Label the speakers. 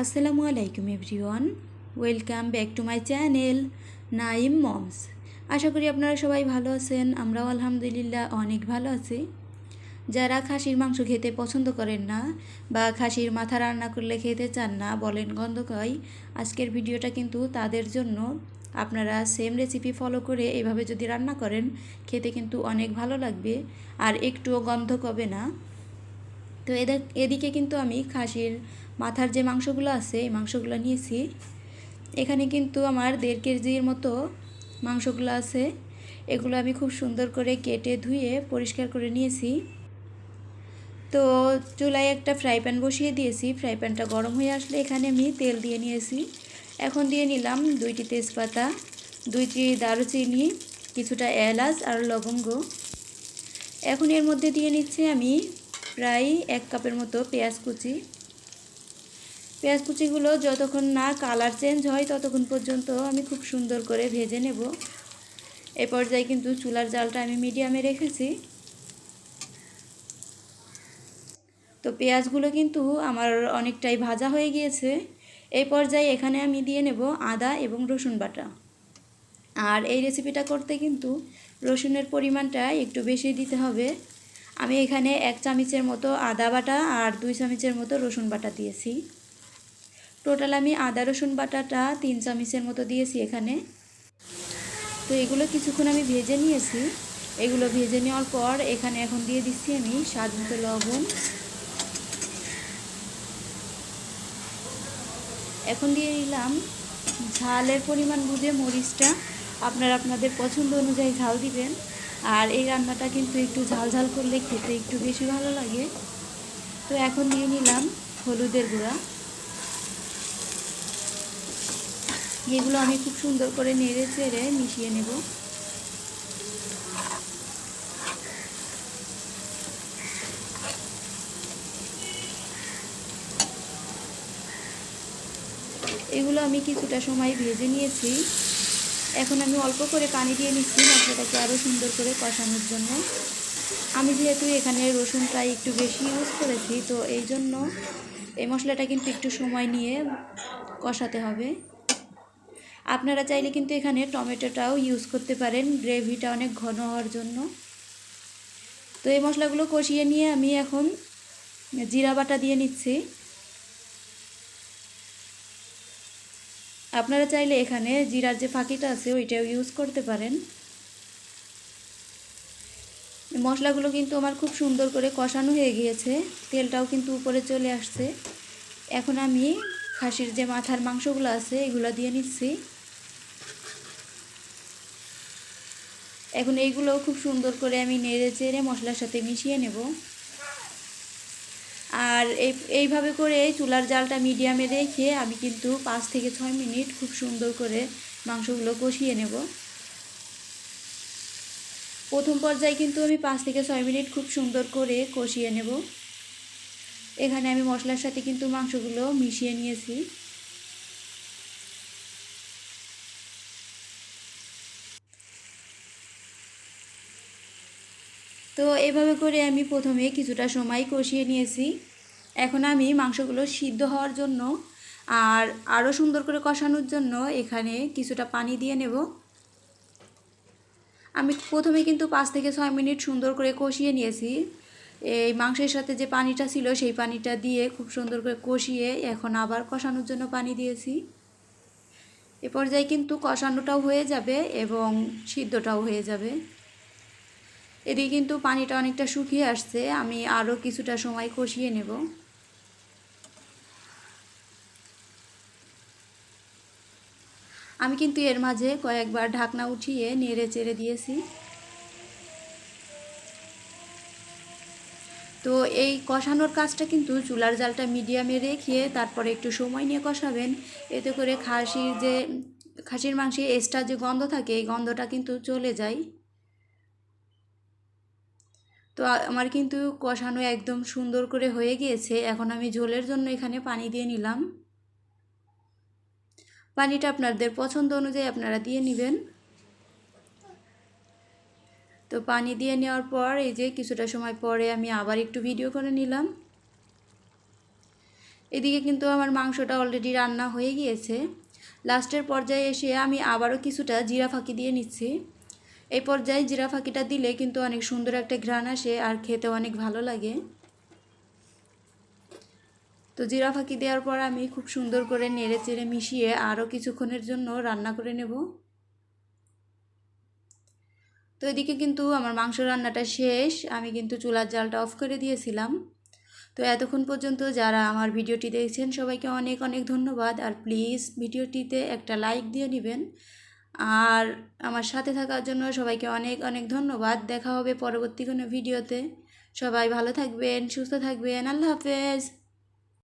Speaker 1: আসসালামু আলাইকুম everyone. Welcome back to my channel Naim moms. আশা করি আপনারা সবাই ভালো আছেন, আমরাও আলহামদুলিল্লাহ অনেক ভালো আছি। যারা খাসির মাংস খেতে পছন্দ করেন না বা খাসির মাথা রান্না করলে খেতে চান না, বলেন গন্ধকয়। আজকের ভিডিওটা কিন্তু তাদের জন্য। আপনারা সেম রেসিপি ফলো করে এভাবে যদি রান্না করেন, খেতে কিন্তু অনেক ভালো লাগবে। আর একটুও গন্ধ কবে না। তো এদিকে কিন্তু আমি খাসির মাথার যে মাংসগুলো আছে, এই মাংসগুলো নিয়েছি। এখানে কিন্তু আমার দেড় কেজির মতো মাংসগুলো আছে। এগুলো আমি খুব সুন্দর করে কেটে ধুয়ে পরিষ্কার করে নিয়েছি। তো চুলায় একটা ফ্রাই প্যান বসিয়ে দিয়েছি। ফ্রাই প্যানটা গরম হয়ে আসলে এখানে আমি তেল দিয়ে নিয়েছি। এখন দিয়ে নিলাম দুইটি তেজপাতা, দুইটি দারুচিনি, কিছুটা এলাচ আর লবঙ্গ। এখন এর মধ্যে দিয়ে নিচ্ছি আমি প্রায় এক কাপের মতো পেঁয়াজ কুচি। পেঁয়াজ কুচিগুলো যতক্ষণ না কালার চেঞ্জ হয় ততক্ষণ পর্যন্ত আমি খুব সুন্দর করে ভেজে নেব। এ পর্যায়ে কিন্তু চুলার জালটা আমি মিডিয়ামে রেখেছি। তো পেঁয়াজগুলো কিন্তু আমার অনেকটাই ভাজা হয়ে গিয়েছে। এই পর্যায়ে এখানে আমি দিয়ে নেব আদা এবং রসুন বাটা। আর এই রেসিপিটা করতে কিন্তু রসুনের পরিমাণটা একটু বেশি দিতে হবে। আমি এখানে এক চামচের মতো আদা বাটা আর দুই চামচের মতো রসুন বাটা দিয়েছি। টোটাল আমি আদা রসুন বাটাটা তিন চামচের মতো দিয়েছি এখানে। তো এগুলো কিছুক্ষণ আমি ভেজে নিয়েছি। এগুলো ভেজে নেওয়ার পর এখানে এখন দিয়ে দিচ্ছি আমি স্বাদ মতো লবণ। এখন দিয়ে নিলাম ঝালের পরিমাণ বুঝে মরিচটা। আপনারা আপনাদের পছন্দ অনুযায়ী ঝাল দিবেন। আর এই রান্নাটা কিন্তু একটু ঝাল ঝাল করলে খেতে একটু বেশি ভালো লাগে। তো এখন দিয়ে নিলাম হলুদের গুঁড়া। এগুলো আমি খুব সুন্দর করে নেড়ে চেড়ে মিশিয়ে নেব। এগুলো আমি কিছুটা সময় ভেজে নিয়েছি। এখন আমি অল্প করে পানি দিয়ে নিচ্ছি মশলাটাকে আরও সুন্দর করে কষানোর জন্য। আমি যেহেতু এখানে রসুনটা একটু বেশি ইউজ করেছি, তো এই জন্য এই মশলাটা কিন্তু একটু সময় নিয়ে কষাতে হবে। আপনারা চাইলে কিন্তু এখানে টমেটোটাও ইউজ করতে পারেন, গ্রেভিটা অনেক ঘন হওয়ার জন্য। তো এই মশলাগুলো কষিয়ে নিয়ে আমি এখন জিরা বাটা দিয়ে নিচ্ছি। আপনারা চাইলে এখানে জিরার যে ফাঁকিটা আছে, ওইটাও ইউজ করতে পারেন। মশলাগুলো কিন্তু আমার খুব সুন্দর করে কষানো হয়ে গিয়েছে। তেলটাও কিন্তু উপরে চলে আসছে। এখন আমি খাসির যে মাথার মাংসগুলো আছে, এগুলো দিয়ে নিচ্ছি। এখন এইগুলোও খুব সুন্দর করে আমি নেড়ে চেড়ে মশলার সাথে মিশিয়ে নেব। আর এই, এইভাবে করে এই চুলার জালটা মিডিয়ামে রেখে আমি কিন্তু পাঁচ থেকে ছয় মিনিট খুব সুন্দর করে মাংসগুলো কষিয়ে নেব। প্রথম পর্যায়ে কিন্তু আমি পাঁচ থেকে ছয় মিনিট খুব সুন্দর করে কষিয়ে নেব। এখানে আমি মশলার সাথে কিন্তু মাংসগুলো মিশিয়ে নিয়েছি। তো এভাবে করে আমি প্রথমে কিছুটা সময় কষিয়ে নিয়েছি। এখন আমি মাংসগুলো সিদ্ধ হওয়ার জন্য আর আরও সুন্দর করে কষানোর জন্য এখানে কিছুটা পানি দিয়ে নেব। আমি প্রথমে কিন্তু পাঁচ থেকে ছয় মিনিট সুন্দর করে কষিয়ে নিয়েছি। এই মাংসের সাথে যে পানিটা ছিল সেই পানিটা দিয়ে খুব সুন্দর করে কষিয়ে এখন আবার কষানোর জন্য পানি দিয়েছি। এ পর্যায়ে কিন্তু কষানোটাও হয়ে যাবে এবং সিদ্ধটাও হয়ে যাবে। এদিকে কিন্তু পানিটা অনেকটা শুকিয়ে আসছে, আমি আরও কিছুটা সময় কষিয়ে নেব। আমি কিন্তু এর মাঝে কয়েকবার ঢাকনা উঠিয়ে নেড়ে চেড়ে দিয়েছি। তো এই কষানোর কাজটা কিন্তু চুলার জালটা মিডিয়ামে রেখে তারপরে একটু সময় নিয়ে কষাবেন। এতে করে খাসির যে, খাসির মাংসে এক্সট্রা যে গন্ধ থাকে, এই গন্ধটা কিন্তু চলে যায়। তো আমার কিন্তু কষানো একদম সুন্দর করে হয়ে গিয়েছে। এখন আমি ঝোলের জন্য এখানে পানি দিয়ে নিলাম। পানিটা আপনাদের পছন্দ অনুযায়ী আপনারা দিয়ে নেবেন। তো পানি দিয়ে নেওয়ার পর এই যে কিছুটা সময় পরে আমি আবার একটু ভিডিও করে নিলাম। এদিকে কিন্তু আমার মাংসটা অলরেডি রান্না হয়ে গিয়েছে। লাস্টের পর্যায়ে এসে আমি আবারও কিছুটা জিরা ফাঁকি দিয়ে নিচ্ছি। এই পর্যায়ে জিরা ফাঁকিটা দিলে কিন্তু অনেক সুন্দর একটা ঘ্রাণ আসে আর খেতে অনেক ভালো লাগে। তো জিরা ফাঁকি দেওয়ার পর আমি খুব সুন্দর করে নেড়ে চেড়ে মিশিয়ে আরও কিছুক্ষণের জন্য রান্না করে নেব। তো এদিকে কিন্তু আমার মাংস রান্নাটা শেষ, আমি কিন্তু চুলার জালটা অফ করে দিয়েছিলাম। তো এতক্ষণ পর্যন্ত যারা আমার ভিডিওটি দেখছেন, সবাইকে অনেক অনেক ধন্যবাদ। আর প্লিজ ভিডিওটিতে একটা লাইক দিয়ে নেবেন। আর আমার সাথে থাকার জন্য সবাইকে অনেক অনেক ধন্যবাদ। দেখা হবে পরবর্তী কোনো ভিডিওতে। সবাই ভালো থাকবেন, সুস্থ থাকবেন। আল্লাহ হাফেজ।